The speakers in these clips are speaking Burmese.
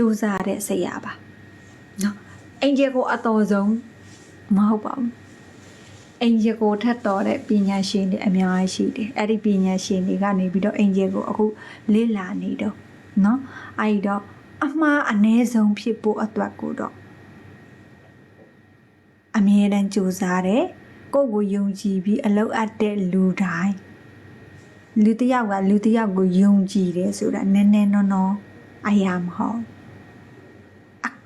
ကြိုးစားတဲ့ဆရာပါနော်အင်ဂျယ်ကိုအတော်ဆုံးမဟုတ်ပါဘူးအင်ဂျယ်ကိုထက်တော်တဲ့ပညာရှင်တွေအများကြီးရှိတယ်အဲ့ဒီပညာရှင်တွေကနေပြီးတော့အင်ဂျယ်ကိုအခုလေ့လာနေတော့နော်အဲ့ဒီတော့အမှားအ ਨੇ ဆုံးဖြစ်ဖို့အတွက်ကိုတော့အမြဲတမ်းကြိုးစားတယ်ကိုယ့်ကိုယုံကြည်ပြီးအလုပ်အပ်တဲ့လူတိုင်းလူတစ်ယောက်ကလူတစ်ယောက်ကိုယုံကြည်တယ်ဆိုတာနည်းနည်းနော်နော်အရာမဟုတ်အ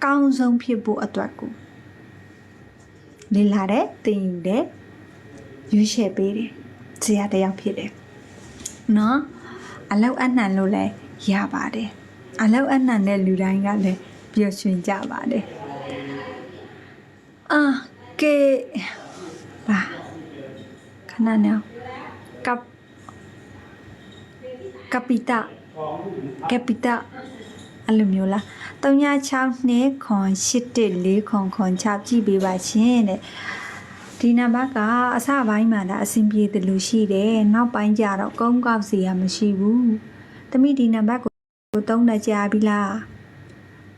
ကောင်းဆုံးဖြစ်ဖို့အတွက်ကိုလေ့လာတဲ့သင်ယူတဲ့ရွေးချယ်ပေးတယ်ဇရာတစ်ယောက်ဖြစ်တယ်နော်အလောက်အနှံလို့လည်းရပါတယ်အလောက်အနှံတဲ့လူတိုင်းကလည်းပျော်ရွှင်ကြပါတယ်အာကဲပါခဏနော်ကပ်ကပီတာကပီတာ အဲ့လိုမျိုးလား36နှစ်ခွန်814ခွန်ခွန်6ကြည့်ပေးပါရှင်တဲ့ဒီနံပါတ်ကအစပိုင်းမှာဒါအဆင်ပြေတယ်လို့ရှိတယ်နောက်ပိုင်းကျတော့ကုန်းကောက်စီရမရှိဘူးတမိဒီနံပါတ်ကိုသုံးတာကြာပြီလား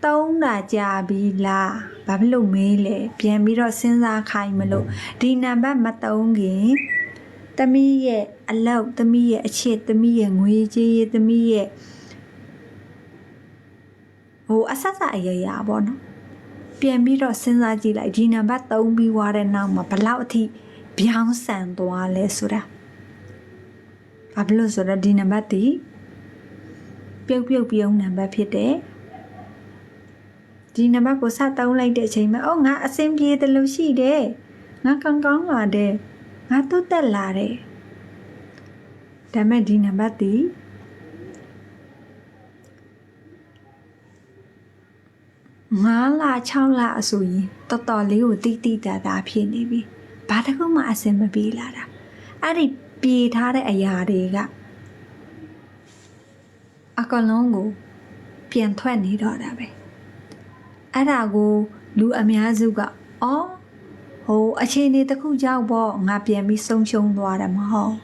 သုံးတာကြာပြီလားဘာဖြစ်လို့မေးလဲပြန်ပြီးတော့စဉ်းစားခိုင်းမလို့ဒီနံပါတ်မသုံးခင်တမိရဲ့အလောက်တမိရဲ့အချစ်တမိရဲ့ငွေကြေးတမိရဲ့ ဟိုအဆက်ဆက်အရရပေါ့နော်ပြန်ပြီးတော့စဉ်းစားကြည့်လိုက်ဒီနံပါတ်3ပြီးွားတဲ့နောက်မှာဘလောက်အထိပြောင်းဆန်သွားလဲဆိုတာဘာဖြစ်လို့ဆိုတော့ဒီနံပါတ်တီပြုတ်ပြုတ်ပြုံးနံပါတ်ဖြစ်တယ်ဒီနံပါတ်ကိုစတုံးလိုက်တဲ့အချိန်မှာအော်ငါအဆင်ပြေတယ်လို့ရှိတယ်ငါကောင်းကောင်းလာတယ်ငါတုတ်တက်လာတယ်ဒါမဲ့ဒီနံပါတ်တီ 9လ6လအဆိုရင်တော်တော်လေးကိုတိတိတတ်တာဖြစ်နေပြီဘာတစ်ခုမှအဆင်မပြေလာတာအဲ့ဒီပြေထားတဲ့အရာတွေကအကလုံးကိုပြန်ထွက်နေတော့တာပဲအဲ့ဒါကိုလူအများစုကအော်ဟိုအခြေအနေတစ်ခုကြောင့်ပေါ့ငါပြန်ပြီးဆုံးရှုံးသွားတယ်မဟုတ်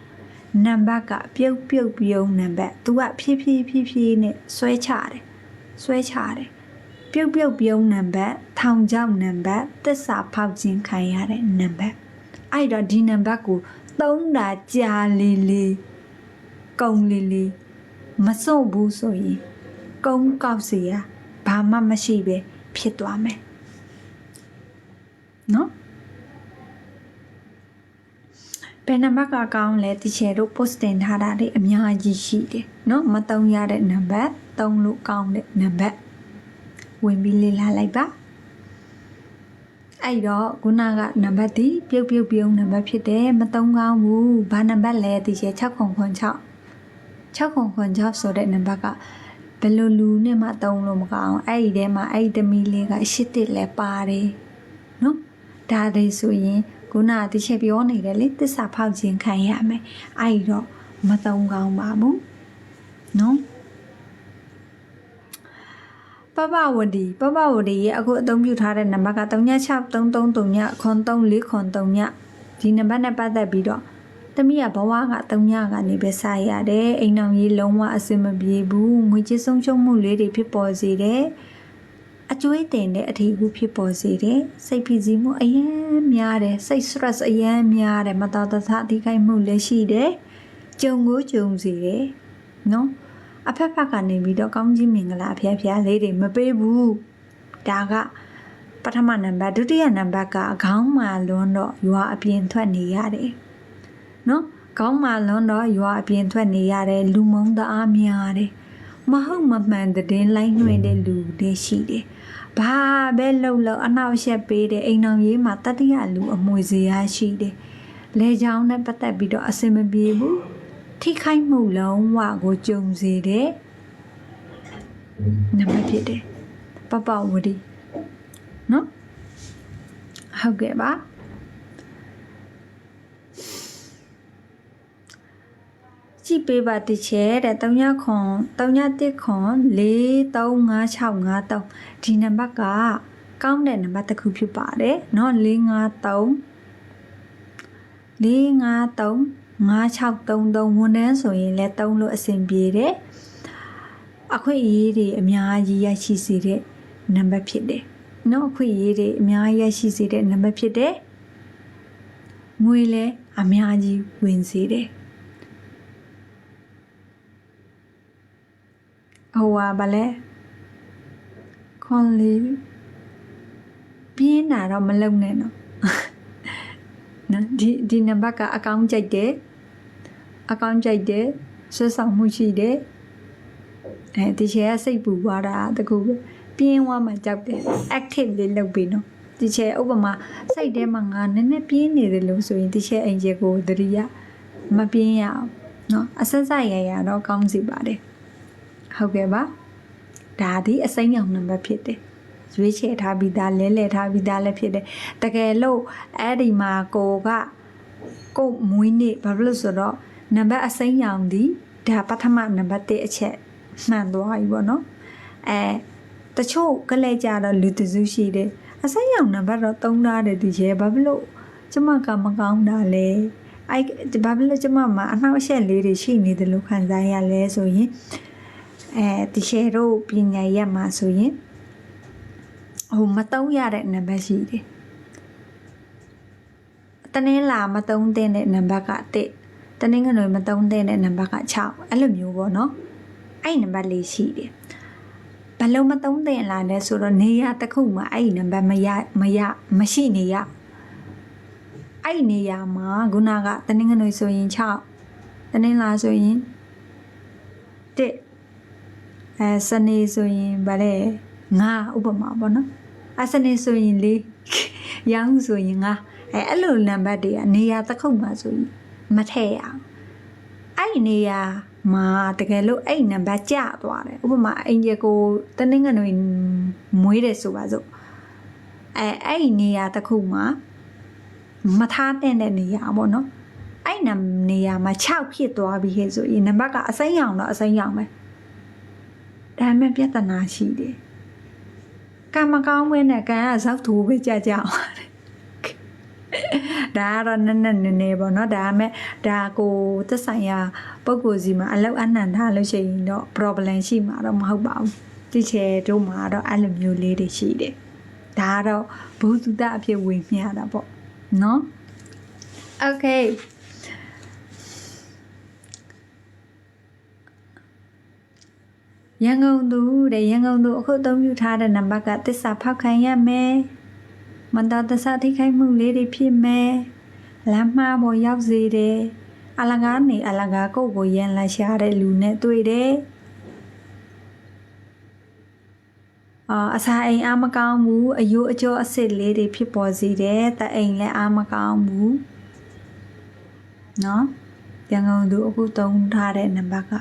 နံပါတ်ကပြုတ်ပြုတ်ပြုံးနံပါတ် तू ကဖြည်းဖြည်းဖြည်းဖြည်းနဲ့ဆွဲချတယ်ဆွဲချတယ် ပြုတ်ပြုတ်ပြုံးနံပါတ်ထောင်ချောက်နံပါတ်သစ္စာဖောက်ခြင်းခံရတဲ့နံပါတ်အဲ့တော့ဒီနံပါတ်ကိုသုံးတာကြာလေးလေးကုံလေးလေးမစွန့်ဘူးဆိုရင်ကုန်းကောက်စီရဘာမှမရှိပဲဖြစ်သွားမယ်နော်ဘယ်နံပါတ်ကကောင်းလဲတချေတို့ post တင်ထားတာတွေအများကြီးရှိတယ်เนาะမတုံရတဲ့နံပါတ်တုံးလို့ကောင်းတဲ့နံပါတ် ဝင်ပြီးလေ့လာလိုက်ပါအဲ့တော့ခုနကနံပါတ်ဒီပြုတ်ပြုတ်ပြုံးနံပါတ်ဖြစ်တယ်မတုံကောင်းဘူးဘာနံပါတ်လဲတချေ6ခွန်ခွန်6 6ခွန်ခွန်6ဆိုတဲ့နံပါတ်ကဘယ်လိုလူနဲ့မှတုံးလို့မကောင်းအဲ့ဒီထဲမှာအဲ့ဒီသမီးလေးကရှစ်တစ်လဲပါတယ်နော်ဒါတွေဆိုရင်ခုနကတချက်ပြောနေတယ်လေတစ္ဆာဖောက်ခြင်းခံရမယ်အဲ့ဒီတော့မတုံးကောင်းပါဘူးနော် ပပဝတီပပဝတီရဲ့အခုအသုံးပြုထားတဲ့နံပါတ်က363339ခွန်34ခွန်3ညဒီနံပါတ်နဲ့ပတ်သက်ပြီးတော့တမီးကဘဝက3ညကနေပဲစားရတယ်အိမ်အောင်ကြီးလုံးဝအဆင်မပြေဘူးငွေကြေးဆုံးရှုံးမှုလေးတွေဖြစ်ပေါ်စေတယ်အကျွေးတင်တဲ့အထီးကူဖြစ်ပေါ်စေတယ်စိတ်ဖိစီးမှုအယမ်းများတယ်စိတ် stress အယမ်းများတယ်မတော်တဆအထိခိုက်မှုလည်းရှိတယ်ကြုံကိုကြုံစေတယ်နော် အဖက်ဖက်ကနေပြီးတော့ကောင်းကြီးမင်္ဂလာအဖျားဖျားလေးတွေမပေးဘူးဒါကပထမနံပါတ်ဒုတိယနံပါတ်ကခေါင်းမာလွန်းတော့ရွာအပြင်ထွက်နေရတယ်နော်ခေါင်းမာလွန်းတော့ရွာအပြင်ထွက်နေရတယ်လူမုံတအားများတယ်မဟုတ်မမှန်တဲ့လိုက်နှွှဲတဲ့လူတွေရှိတယ်ဘာပဲလှုပ်လှုပ်အနောက်ရှက်ပေးတဲ့အိမ်အောင်ရေးမှာတတိယလူအမွေစရာရှိတယ်လေချောင်းနဲ့ပတ်သက်ပြီးတော့အစင်မပြေဘူး ထိခိုက်မှုလုံးဝကိုကြုံစေတဲ့နံပါတ်ဖြစ်တယ်ပပဝတီနော်ဟုတ်ကဲ့ပါကြည့်ပေးပါတချဲတဲ့3ခွန်3ခွန်435653ဒီနံပါတ်ကကောင်းတဲ့နံပါတ်တစ်ခုဖြစ်ပါတယ်เนาะ453 453 5633ဝန်ထမ်းဆိုရင်လည်းတုံးလို့အဆင်ပြေတယ်အခွင့်အရေးတွေအများကြီးရရှိစေတဲ့နံပါတ်ဖြစ်တယ်။နော်အခွင့်အရေးတွေအများကြီးရရှိစေတဲ့နံပါတ်ဖြစ်တယ်။ငွေလည်းအများကြီးဝင်စေတယ်။ဟိုဟာဗလဲခွန်လေးပြင်းတာတော့မလုံနဲ့နော်။နော် ဒီဒီနံပါတ်ကအကောင့်ကြိုက်တယ်အကောင့်ကြိုက်တယ်ဆွဆောင်မှုရှိတယ်အဲဒီချေကစိတ်ပူသွားတာတကူပဲပြင်းသွားမှကြောက်တယ် active လေးလုပ်ပြီးနော်ဒီချေဥပမာစိတ်ထဲမှာငါနည်းနည်းပြင်းနေတယ်လို့ဆိုရင်ဒီချေအိမ်ချေကိုသတိရမပြင်းရအောင်နော်အဆက်ဆက်ရရတော့ကောင်းစီပါတယ်ဟုတ်ကဲ့ပါဒါဒီအစိမ်းရောင်နံပါတ်ဖြစ်တယ် ရွေးချယ်ထားပြီးသားလဲလဲထားပြီးသားလည်းဖြစ်တယ်တကယ်လို့အဲ့ဒီမှာကိုကကို့မွေးနေ့ဘာဖြစ်လို့ဆိုတော့နံပါတ်အစိမ်းရောင်ဒီဒါပထမနံပါတ်1အချက်မှန်သွားပြီပေါ့နော်အဲတချို့ကလေးကြတော့လူတစုရှိတယ်အစိမ်းရောင်နံပါတ်တော့သုံးထားတယ်ဒီရဲဘာဖြစ်လို့ကျမကမကောင်းတာလဲအဲ့ဘာဖြစ်လို့ကျမမှာအနှောက်အယှက်လေးတွေရှိနေတယ်လို့ခံစားရလဲဆိုရင်အဲဒီရှယ်တို့ပညာရက်မှာဆိုရင် ဟိုမတုံးရတဲ့နံပါတ်ရှိတယ်တနင်္လာမတုံးတဲ့နံပါတ်က1တနင်္ဂနွေမတုံးတဲ့နံပါတ်က6အဲ့လိုမျိုးပေါ့နော်အဲ့နံပါတ်လေးရှိတယ်ဘလုံးမတုံးတဲ့လာလဲဆိုတော့နေရတစ်ခုမှာအဲ့ဒီနံပါတ်မရမရမရှိနေရအဲ့ဒီနေရာမှာခုနကတနင်္ဂနွေဆိုရင်6တနင်္လာဆိုရင်1အဲစနေဆိုရင်ဗါလဲ9ဥပမာပေါ့နော် အစနေဆိုရင်4ရောင်းဆိုရင်9အဲအဲ့လိုနံပါတ်တွေကနေရာတစ်ခုမှာဆိုရင်မထည့်ရအောင်အဲ့ဒီနေရာမှာတကယ်လို့အဲ့ဒီနံပါတ်ကျသွားတယ်ဥပမာအင်ဂျီကိုတနင်္ဂနွေမွေးတယ်ဆိုပါစို့အဲအဲ့ဒီနေရာတစ်ခုမှာမထားတဲ့နေရာပေါ့နော်အဲ့နံနေရာမှာ6ဖြစ်သွားပြီဟဲ့ဆိုရင်နံပါတ်ကအစိမ်းရောင်တော့အစိမ်းရောင်ပဲဒါပေမဲ့ပြဿနာရှိတယ် ကံမကောင်းဝင်းနဲ့ကံကဇောက်ထိုးပဲကြကြအောင်ဒါကတော့နက်နက်နေနေပေါ့နော်ဒါပေမဲ့ဒါကိုသက်ဆိုင်ရာပုံကိုယ်စီမှာအလောက်အနှံထားလို့ရှိရင်တော့ problem ရှိမှာတော့မဟုတ်ပါဘူးတိချေတို့မှာတော့အဲ့လိုမျိုးလေးတွေရှိတယ်ဒါကတော့ဘုသူတအဖြစ်ဝင်မြတာပေါ့နော် okay ရန်ကုန်သူတဲ့ရန်ကုန်သူအခုအသုံးပြုထားတဲ့နံပါတ်ကတစ္ဆာဖောက်ခံရမယ်မန္တတဆထိခိုက်မှုလေးတွေဖြစ်မယ်လမ်းမှားပေါ်ရောက်စေတယ်အလကားနေအလကားကိုယ့်ကိုရန်လာရှာတဲ့လူနဲ့တွေ့တယ်အာအစာအိမ်အားမကောင်းဘူးအယိုးအကျော်အစ်စ်လေးတွေဖြစ်ပေါ်စေတယ်တအိမ်လည်းအားမကောင်းဘူးနော်ရန်ကုန်သူအခုသုံးထားတဲ့နံပါတ်က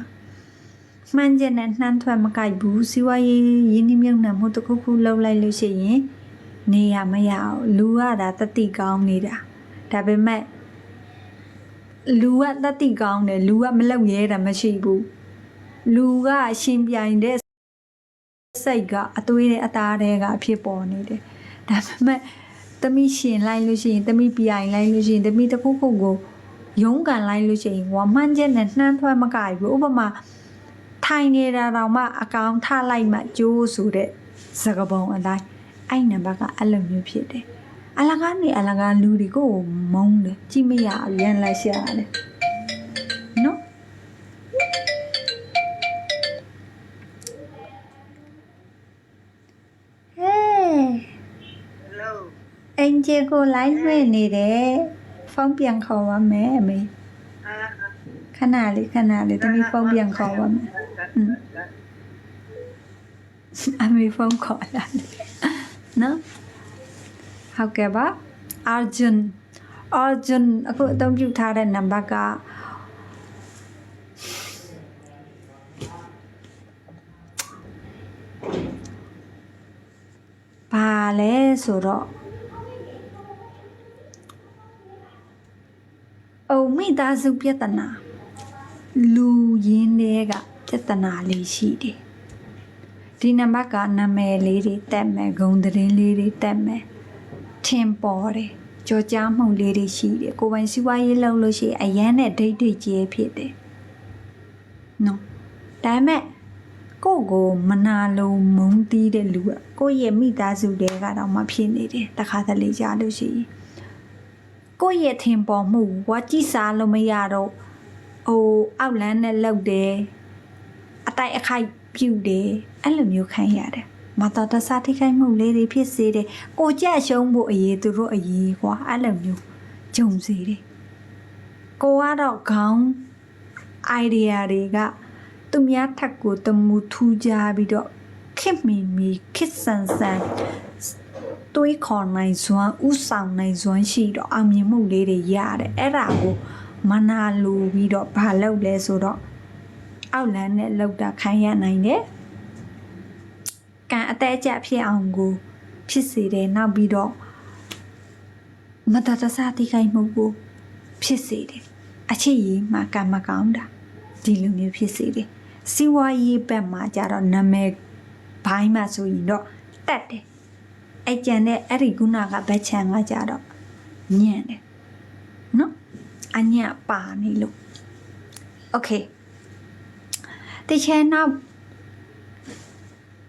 မှန်ချက်နဲ့နှမ်းထွက်မကိုက်ဘူးစီဝါရေးရင်းနှီးမြုပ်နှံမှုတစ်ခုခုလုပ်လိုက်လို့ရှိရင်နေရမရအောင်လူကဒါတတိကောင်းနေတာဒါပေမဲ့လူကတတိကောင်းတယ်လူကမလောက်ရဲတာမရှိဘူးလူကအရှင်ပြိုင်တဲ့စိတ်ကအသွေးနဲ့အသားတွေကဖြစ်ပေါ်နေတယ်ဒါပေမဲ့တမိရှင်လိုက်လို့ရှိရင်တမိပြိုင်လိုက်လို့ရှိရင်တမိတစ်ခုခုကိုရုံးကန်လိုက်လို့ရှိရင်ဝါမှန်းချက်နဲ့နှမ်းထွက်မကြဘူးဥပမာ ထိုင်နေတာတော့မှအကောင်ထလိုက်မှကျိုးဆိုတဲ့စကပုံအတိုင်းအဲ့နံပါတ်ကအဲ့လိုမျိုးဖြစ်တယ်အလကားနေအလကားလူတွေကိုမုန်းတယ်ကြည့်မရရန်လိုက်ရှာတယ်နော်ဟေး Hello. အင်ဂျီကိုလိုက်ွေ့နေတယ်ဖုန်းပြန်ခေါ်ပါမယ်အမေ Ah, ခဏလေးခဏလေးတမီဖုန်းပြန်ခေါ်ပါမယ်อืม အမေဖုန်းခေါ်လာတယ်နော်ဟုတ်ကဲ့ပါအာဂျွန်အာဂျွန်အခုအသုံးပြုထားတဲ့နံပါတ်ကဘာလဲဆိုတော့အုံမိသားစုပြဿနာလူရင်းတွေက ပြဿနာလေးရှိတယ်ဒီနံပါတ်ကနာမည်လေးတွေတက်မယ်ဂုံသတင်းလေးတွေတက်မယ်ထင်ပေါ်တယ်ကြော်ကြားမှုလေးတွေရှိတယ်ကိုယ်ပိုင်စီးပွားရေးလုပ်လို့ရှိရင်အရန်နဲ့ဒိတ်ဒိတ်ကျဲဖြစ်တယ်နော်ဒါပေမဲ့ကိုယ့်ကိုမနာလုံးမုန်းတီးတဲ့လူကကိုယ့်ရဲ့မိသားစုတွေကတော့မှဖြစ်နေတယ်တခါတလေကြားလို့ရှိရင်ကိုယ့်ရဲ့ထင်ပေါ်မှုဝါကြည့်စားလို့မရတော့ဟိုအောက်လန်းနဲ့လောက်တယ် အတိုက်အခိုက်ပြုတ်တယ်အဲ့လိုမျိုးခံရတယ်မတော်တဆထိခိုက်မှုလေးတွေဖြစ်စေတယ်ကိုကြက်ရှုံးဖို့အရေးသူတို့အရေးကွာအဲ့လိုမျိုးဂျုံစေတယ်ကိုကတော့ခေါင်း idea တွေကသူများထက်ကိုတမူထူးကြပြီးတော့ခစ်မီမီခစ်ဆန်ဆန်တွေးခေါ်နိုင်စွမ်းဥဆောင်နိုင်စွမ်းရှိတော့အောင်မြင်မှုလေးတွေရတယ်အဲ့ဒါကိုမနာလိုပြီးတော့ဘာလုပ်လဲဆိုတော့ အောက်လန်းနဲ့လောက်တာခိုင်းရနိုင်တယ်ကံအတဲအကျဖြစ်အောင်ကိုဖြစ်စေတယ်နောက်ပြီးတော့မတတဆတိခိုင်မှုကိုဖြစ်စေတယ်အချစ်ရေးမှာကံမကောင်းတာဒီလိုမျိုးဖြစ်စေတယ်စီဝါရေးဘက်မှာကြတော့နာမည်ဘိုင်းမှာဆိုရင်တော့တက်တယ်အဲ့ကျန်တဲ့အဲ့ဒီကုနာကဘက်ချန်ကကြတော့ညံ့တယ်နော်အညံ့ပါနေလို့โတစ်ချဲနောက်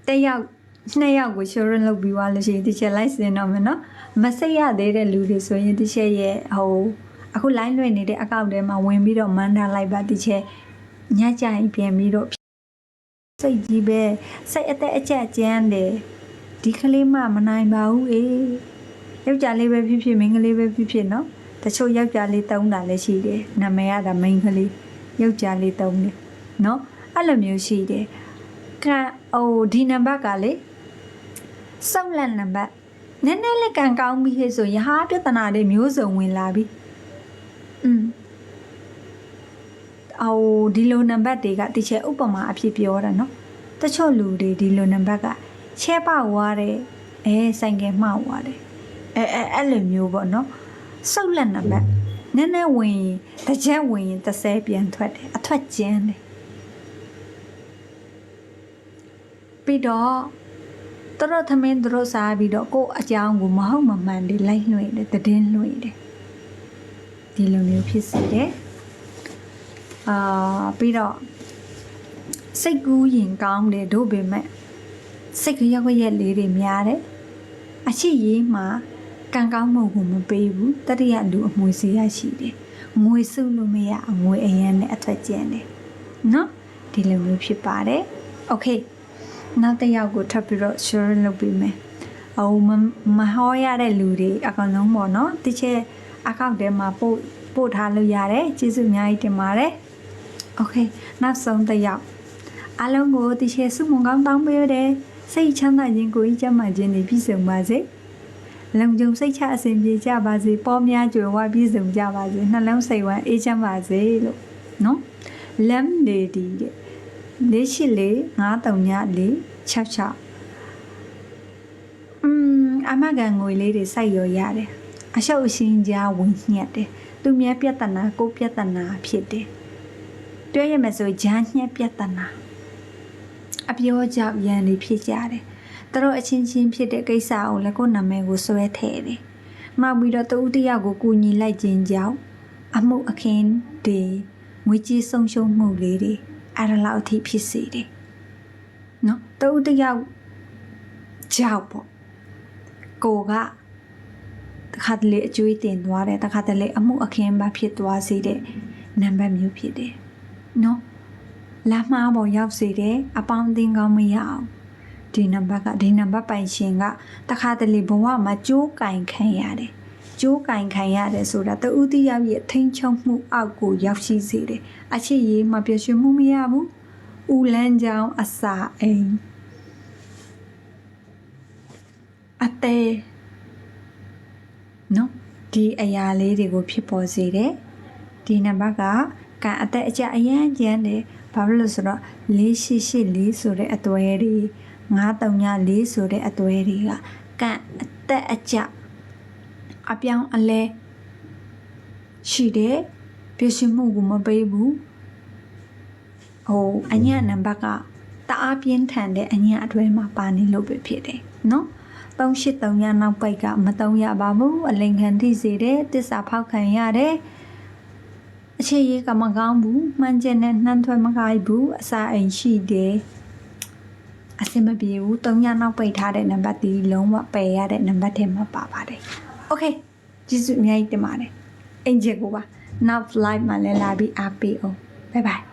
တစ်ယောက်နှစ်ယောက်ကို sharing လုပ်ပြီးွားလို့ရှိရင်တစ်ချဲ live စင်တော့မယ်နော်မစိတ်ရသေးတဲ့လူတွေဆိုရင်တစ်ချဲရဲ့ဟိုအခု line လွှင့်နေတဲ့အကောင့်ထဲမှာဝင်ပြီးတော့မန်တာလိုက်ပါတစ်ချဲညကြိုင်ပြန်ပြီးတော့စိတ်ကြီးပဲစိတ်အသက်အကျကျန်းတယ်ဒီကလေးမှမနိုင်ပါဘူးအေးယောက်ျားလေးပဲဖြစ်ဖြစ်မိန်းကလေးပဲဖြစ်ဖြစ်နော်တချို့ယောက်ျားလေးတုံးတာလည်းရှိတယ်နာမည်ရတာမိန်းကလေးယောက်ျားလေးတုံးတယ်နော် အဲ့လိုမျိုးရှိတယ်ကံအိုဒီနံပါတ်ကလေစောက်လက်နံပါတ်နည်းနည်းလေးကံကောင်းပြီးဟဲ့ဆိုရဟာပြဿနာတွေမျိုးစုံဝင်လာပြီอืมအော်ဒီလိုနံပါတ်တွေကတချို့ဥပမာအဖြစ်ပြောတာနော်တချို့လူတွေဒီလိုနံပါတ်ကချဲပဝါတဲ့အဲဆိုင်ကယ်မှဝါတဲ့အဲအဲအဲ့လိုမျိုးပေါ့နော်စုပ်လက်နံပါတ်နည်းနည်းဝင်ရင်တစ်ချက်ဝင်ရင်တစ်ဆဲပြန်ထွက်တယ်အထွက်ကျန်းတယ် ပြီးတော့သူတို့သမင်းသူတို့စားပြီးတော့ကိုယ့်အကြောင်းကိုမဟုတ်မမှန်တွေလိုက်လွှင့်တယ်တည်င်းလွှင့်တယ်ဒီလိုမျိုးဖြစ်စေတယ် အာပြီးတော့စိတ်ကူးရင်ကောင်းတယ်တို့ပေမဲ့စိတ်ကရက်ရက်လေးတွေများတယ်အချစ်ရေးမှာကံကောင်းမှုကိုမပေးဘူးတတိယလူအမွေစီရရှိတယ်ငွေစုလို့မရအငွေအရန်နဲ့အထွက်ကျန်တယ်နော်ဒီလိုမျိုးဖြစ်ပါတယ်โอเค နောက်တစ်ယောက်ကိုထပ်ပြီးတော့ sharing လုပ်ပေးမယ်။အိုးမဟောရတဲ့လူတွေအကောင်လုံးပေါ့နော်။တချဲ account ထဲမှာပို့ပို့ထားလို့ရတယ်။ကျေးဇူးအများကြီးတင်ပါတယ်။ Okay နောက်ဆုံးတစ်ယောက်အလုံးကိုတချဲစုမုံကောင်းတောင်းပေးရတယ်။စိတ်ချမ်းသာခြင်းကိုယ်ကြီးကျမ်းမာခြင်းတွေပြည့်စုံပါစေ။လုံခြုံစိတ်ချအစဉ်ပြေကြပါစေ။ပေါများကြွယ်ဝပြည့်စုံကြပါစေ။နှလုံးစိတ်ဝမ်းအေးချမ်းပါစေလို့နော်။ Lam Lady တဲ့ လေးရှိလေး934 66อืมအမကန်ငွေလေးတွေစိုက်ရောရတယ်အရှုပ်အရှင်းကြားဝင်ညက်တယ်သူမြဲပြဿနာကိုပြဿနာဖြစ်တယ်တွဲရမယ်ဆိုဂျမ်းညက်ပြဿနာအပြောကြောင့်ရန်နေဖြစ်ကြတယ်သူတို့အချင်းချင်းဖြစ်တဲ့ကိစ္စကိုလည်းကိုယ်နာမည်ကိုဆွဲထည့်တယ်နောက်ပြီးတော့တူတယောက်ကိုကူညီလိုက်ခြင်းကြောင့်အမှုအခင်းတွေငွေကြေးဆုံးရှုံးမှုလေးတွေ အဲ့ဒါလောက်အထိဖြစ်စေတယ်နော်တူတယောက်ကြောက်ပေါ့ကိုကတခါတလေအကျွေးတင်သွားတယ်တခါတလေအမှုအခင်းပါဖြစ်သွားစေတဲ့နံပါတ်မျိုးဖြစ်တယ်နော်လာမှားပေါ်ရောက်စေတယ်အပေါင်းအသင်းကောင်းမရအောင်ဒီနံပါတ်ကဒီနံပါတ်ပိုင်ရှင်ကတခါတလေဘဝမှာကြိုးကင်ခံရတယ် ကြိုးကင်ခံရတယ်ဆိုတာတဦးတယောက်ရဲ့ထိန်ချုံမှုအောက်ကိုရောက်ရှိစေတယ်အချစ်ရေးမှာပြည့်စုံမှုမရဘူးဦးလန်းကြောင်အစာအိမ်အသေးနော်ဒီအရာလေးတွေကိုဖြစ်ပေါ်စေတယ်ဒီနံပါတ်ကကံအသက်အကျအရန်ကျန်းတယ်ဘာဖြစ်လို့ဆိုတော့4884ဆိုတဲ့အသွဲတွေ934ဆိုတဲ့အသွဲတွေကကံအသက်အကျ အပြောင်းအလဲရှိတယ်ပြည့်စုံမှုကိုမပေးဘူးဟိုအညနံပါတ်ကတအားပြင်းထန်တဲ့အညအတွဲမှာပါနေလို့ပဲဖြစ်တယ်နော်383ညနောက်ပိုက်ကမတုံးရပါဘူးအလင်ခံထိစေတယ်တစ္ဆာဖောက်ခံရတယ်အခြေရေးကမကောင်းဘူးမှန်ကျင်နဲ့နှမ်းထွက်မကိုက်ဘူးအစာအိမ်ရှိတယ်အဆင်မပြေဘူး၃ညနောက်ပိတ်ထားတဲ့နံပါတ်ဒီလုံးဝပယ်ရတဲ့နံပါတ်ထဲမှာပါပါတယ်။ Okay ကျေးဇူးအများကြီးတင်ပါတယ်။အင်ဂျင်ကိုပါနောက် live မှာလည်းလာပြီးအားပေးအောင် bye bye